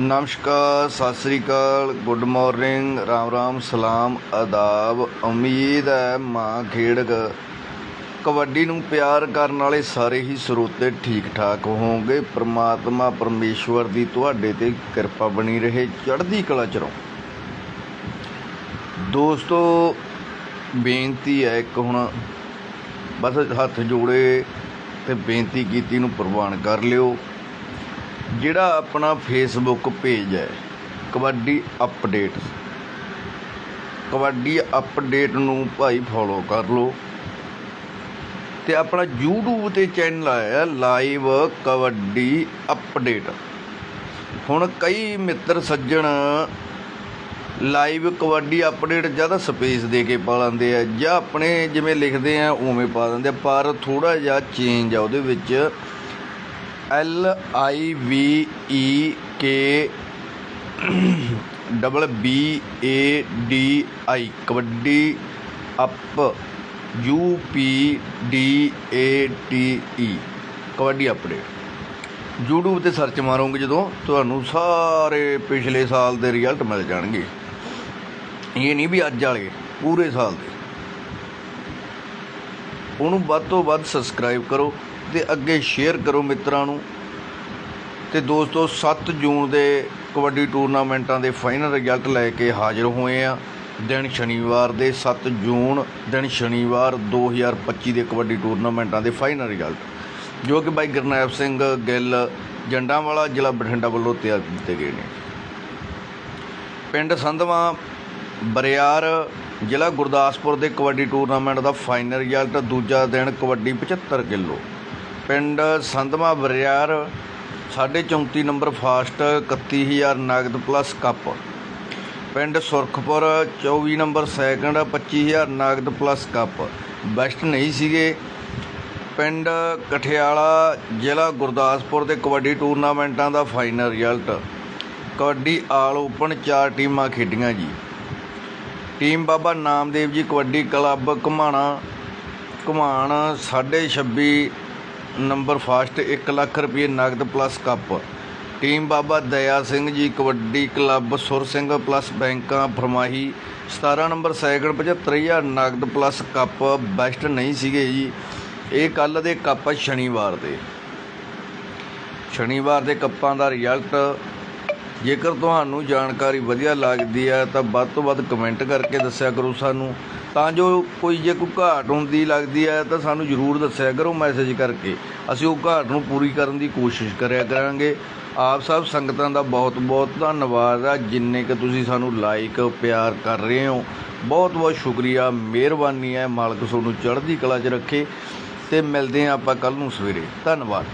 ਨਮਸਕਾਰ, ਸਤਿ ਸ੍ਰੀ ਅਕਾਲ, good morning, Ram Ram, ਸਲਾਮ, ਆਦਾਬ। ਉਮੀਦ ਹੈ ਮਾਂ ਖੇਡਕ ਕਬੱਡੀ ਨੂੰ ਪਿਆਰ ਕਰਨ ਵਾਲੇ ਸਾਰੇ ਹੀ ਸਰੋਤੇ ਠੀਕ ਠਾਕ ਹੋਵੋਗੇ। ਪ੍ਰਮਾਤਮਾ ਪਰਮੇਸ਼ਵਰ ਦੀ ਤੁਹਾਡੇ ਤੇ ਕਿਰਪਾ ਬਣੀ ਰਹੇ ਚੜ੍ਹਦੀ ਕਲਾ ਚ ਰਹੋ। ਦੋਸਤੋ, ਬੇਨਤੀ ਹੈ ਇੱਕ ਹੁਣ ਬਸ ਹੱਥ ਜੋੜੇ ਤੇ ਬੇਨਤੀ ਕੀਤੀ ਨੂੰ ਪ੍ਰਵਾਨ ਕਰ ਲਿਓ। ਜਿਹੜਾ ਆਪਣਾ ਫੇਸਬੁੱਕ ਪੇਜ ਹੈ, ਕਬੱਡੀ ਅਪਡੇਟ ਕਬੱਡੀ ਅਪਡੇਟ ਨੂੰ ਭਾਈ ਫੋਲੋ ਕਰ ਲਓ। ਤੇ ਆਪਣਾ YouTube ਤੇ ਚੈਨਲ ਆਇਆ ਲਾਈਵ ਕਬੱਡੀ ਅਪਡੇਟ ਹੁਣ ਕਈ ਮਿੱਤਰ ਸੱਜਣ ਲਾਈਵ ਕਬੱਡੀ ਅਪਡੇਟ ਜ਼ਿਆਦਾ ਸਪੇਸ ਦੇ ਕੇ ਪਾ ਲੈਂਦੇ ਆ, ਜਾਂ ਆਪਣੇ ਜਿਵੇਂ ਲਿਖਦੇ ਆ, ਉਵੇਂ ਪਾ ਦਿੰਦੇ ਪਰ ਥੋੜਾ ਜਿਹਾ ਚੇਂਜ ਆ ਉਹਦੇ ਵਿੱਚ। L I V E K double B A D I kabaddi up U P D A T E kabaddi update YouTube ਤੇ ਸਰਚ ਮਾਰੋਗੇ ਜਦੋਂ ਤੁਹਾਨੂੰ ਸਾਰੇ ਪਿਛਲੇ ਸਾਲ ਦੇ ਰਿਜ਼ਲਟ ਮਿਲ ਜਾਣਗੇ। ਇਹ ਨਹੀਂ ਵੀ ਅੱਜ ਵਾਲੇ, ਪੂਰੇ ਸਾਲ ਦੇ। ਉਹਨੂੰ ਵੱਧ ਤੋਂ ਵੱਧ ਸਬਸਕ੍ਰਾਈਬ ਕਰੋ। ਤੇ ਅੱਗੇ ਸ਼ੇਅਰ ਕਰੋ ਮਿੱਤਰਾਂ ਨੂੰ। ਤੇ ਦੋਸਤੋ 7 ਜੂਨ ਦੇ ਕਬੱਡੀ ਟੂਰਨਾਮੈਂਟਾਂ ਦੇ ਫਾਈਨਲ ਰਿਜ਼ਲਟ ਲੈ ਕੇ ਹਾਜ਼ਰ ਹੋਏ ਆ। ਦਿਨ ਸ਼ਨੀਵਾਰ ਦੇ 7 ਜੂਨ, ਦਿਨ ਸ਼ਨੀਵਾਰ 2025 ਦੇ ਕਬੱਡੀ ਟੂਰਨਾਮੈਂਟਾਂ ਦੇ ਫਾਈਨਲ ਰਿਜ਼ਲਟ ਜੋ ਕਿ ਬਾਈ ਗੁਰਨੈਬ ਸਿੰਘ ਗਿੱਲ ਜੰਡਾਂਵਾਲਾ ਜ਼ਿਲ੍ਹਾ ਬਠਿੰਡਾ ਵੱਲੋਂ ਤਿਆਰ ਕੀਤੇ ਗਏ ਨੇ। ਪਿੰਡ ਸੰਧਵਾ, ਬਰਿਆਰ ਜ਼ਿਲ੍ਹਾ ਗੁਰਦਾਸਪੁਰ ਦੇ ਕਬੱਡੀ ਟੂਰਨਾਮੈਂਟ ਦਾ ਫਾਈਨਲ ਰਿਜ਼ਲਟ ਦੂਜਾ ਦਿਨ ਕਬੱਡੀ 75 ਕਿਲੋ। ਪਿੰਡ ਸੰਧਵਾ ਬਰਿਆਰ 34 ਨੰਬਰ ਫਾਸਟ 31000 ਨਗਦ ਪਲੱਸ ਕੱਪ। ਪਿੰਡ ਸੁਰਖਪੁਰ 24 ਨੰਬਰ ਸੈਕੰਡ 25000 ਨਗਦ ਪਲੱਸ ਕੱਪ। ਬੈਸਟ ਨਹੀਂ ਸੀਗੇ। ਪਿੰਡ ਕਠਿਆਲਾ ਜ਼ਿਲ੍ਹਾ ਗੁਰਦਾਸਪੁਰ ਦੇ ਕਬੱਡੀ ਟੂਰਨਾਮੈਂਟਾਂ ਦਾ final result. Kabaddi all open ਚਾਰ ਟੀਮਾਂ ਖੇਡੀਆਂ ਜੀ। Team Baba Namdev ji kabaddi club Ghumana Ghuman 26 number first 1 lakh ਰੁਪਏ ਨਗਦ ਪਲੱਸ ਕੱਪ। ਟੀਮ ਬਾਬਾ ਦਇਆ ਸਿੰਘ ਜੀ ਕਬੱਡੀ ਕਲੱਬ ਸੁਰ ਸਿੰਘ ਪਲੱਸ ਬੈਂਕਾਂ ਫਰਮਾਹੀ 17 ਨੰਬਰ ਸੈਕੰਡ 75000 ਨਗਦ ਪਲੱਸ ਕੱਪ ਬੈਸਟ ਨਹੀਂ ਸੀਗੇ ਜੀ। ਇਹ ਕੱਲ ਦੇ ਕੱਪ ਸ਼ਨੀਵਾਰ ਦੇ। ਸ਼ਨੀਵਾਰ ਦੇ ਕੱਪਾਂ ਦਾ ਰਿਜ਼ਲਟ ਜੇਕਰ ਤੁਹਾਨੂੰ ਜਾਣਕਾਰੀ ਵਧੀਆ ਲੱਗਦੀ ਹੈ ਤਾਂ ਵੱਧ ਤੋਂ ਵੱਧ ਕਮੈਂਟ ਕਰਕੇ ਦੱਸਿਆ ਕਰੋ ਸਾਨੂੰ। ਤਾਂ ਜੋ ਕੋਈ ਜੇ ਕੋਈ ਘਾਟ ਹੁੰਦੀ ਲੱਗਦੀ ਹੈ ਤਾਂ ਸਾਨੂੰ ਜ਼ਰੂਰ ਦੱਸਿਆ ਕਰੋ ਮੈਸੇਜ ਕਰਕੇ। ਅਸੀਂ ਉਹ ਘਾਟ ਨੂੰ ਪੂਰੀ ਕਰਨ ਦੀ ਕੋਸ਼ਿਸ਼ ਕਰਿਆ ਕਰਾਂਗੇ। ਆਪ ਸਭ ਸੰਗਤਾਂ ਦਾ ਬਹੁਤ ਬਹੁਤ ਧੰਨਵਾਦ ਆ, ਜਿੰਨੇ ਕਿ ਤੁਸੀਂ ਸਾਨੂੰ ਲਾਈਕ ਪਿਆਰ ਕਰ ਰਹੇ ਹੋ। ਬਹੁਤ ਬਹੁਤ ਸ਼ੁਕਰੀਆ, ਮਿਹਰਬਾਨੀ ਹੈ ਮਾਲਕ ਤੁਹਾਨੂੰ ਚੜ੍ਹਦੀ ਕਲਾ 'ਚ ਰੱਖੇ। ਤੇ ਮਿਲਦੇ ਹਾਂ ਆਪਾਂ ਕੱਲ ਨੂੰ ਸਵੇਰੇ। ਧੰਨਵਾਦ।